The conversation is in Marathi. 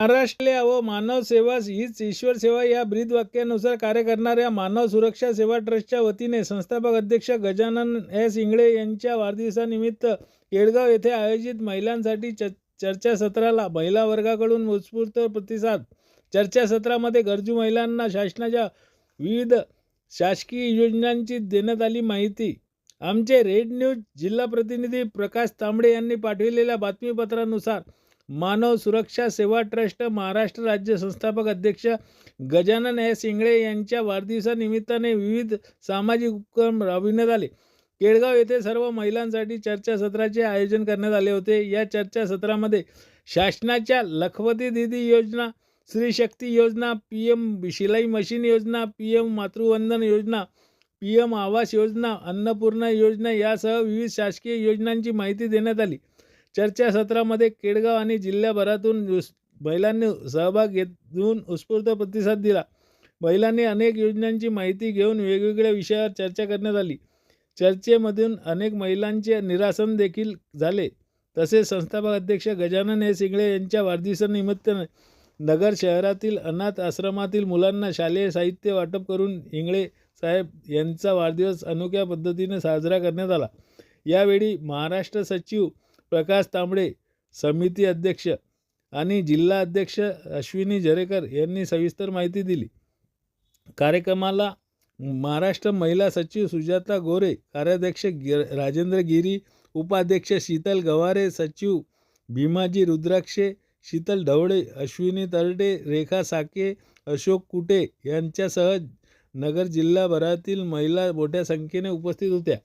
महाराष्ट्र व मानव सेवा हीच ईश्वर सेवा या ब्रीद वाक्यानुसार कार्य करणाऱ्या मानव सुरक्षा सेवा ट्रस्टच्या वतीने संस्थापक अध्यक्ष गजानन एस इंगळे यांच्या वाढदिवसानिमित्त केळगाव येथे आयोजित महिलांसाठी च चर्चासत्राला महिला वर्गाकडून उत्स्फूर्त प्रतिसाद. चर्चासत्रामध्ये गरजू महिलांना शासनाच्या विविध शासकीय योजनांची देण्यात आली माहिती. आमचे रेड न्यूज जिल्हा प्रतिनिधी प्रकाश तांबडे यांनी पाठविलेल्या बातमीपत्रानुसार मानव सुरक्षा सेवा ट्रस्ट महाराष्ट्र राज्य संस्थापक अध्यक्ष गजानन एस इंगळे यांच्या वाढदिवसानिमित्ताने विविध सामाजिक उपक्रम राबविण्यात आले. केळगाव येथे सर्व महिलांसाठी चर्चासत्राचे आयोजन करण्यात आले होते. या चर्चासत्रामध्ये शासनाच्या लखपती दिदी योजना स्त्री शक्ती योजना पी एम शिलाई मशीन योजना पी एम मातृवंदन योजना पी एम आवास योजना अन्नपूर्णा योजना यासह विविध शासकीय योजनांची माहिती देण्यात आली. चर्चासत्रामध्ये केडगाव आणि जिल्ह्याभरातून उस- महिलांनी सहभाग घेऊन उत्स्फूर्त प्रतिसाद दिला. महिलांनी अनेक योजनांची माहिती घेऊन वेगवेगळ्या विषयावर चर्चा करण्यात आली. चर्चेमधून अनेक महिलांचे निरासन देखील झाले. तसेच संस्थापक अध्यक्ष गजानन हे सिंगळे यांच्या वाढदिवसानिमित्त नगर शहरातील अनाथ आश्रमातील मुलांना शालेय साहित्य वाटप करून इंगळे साहेब यांचा वाढदिवस अनोख्या पद्धतीने साजरा करण्यात आला. यावेळी महाराष्ट्र सचिव प्रकाश तांबडे समिती अध्यक्ष आणि जिल्हा अध्यक्ष अश्विनी जरेकर यांनी सविस्तर माहिती दिली. कार्यक्रमाला महाराष्ट्र महिला सचिव सुजाता गोरे कार्याध्यक्ष गि राजेंद्र गिरी उपाध्यक्ष शीतल गवारे सचिव भीमाजी रुद्राक्षे शीतल ढवळे अश्विनी तरडे रेखा साके अशोक कुटे यांच्यासह नगर जिल्हाभरातील महिला मोठ्या संख्येने उपस्थित होत्या.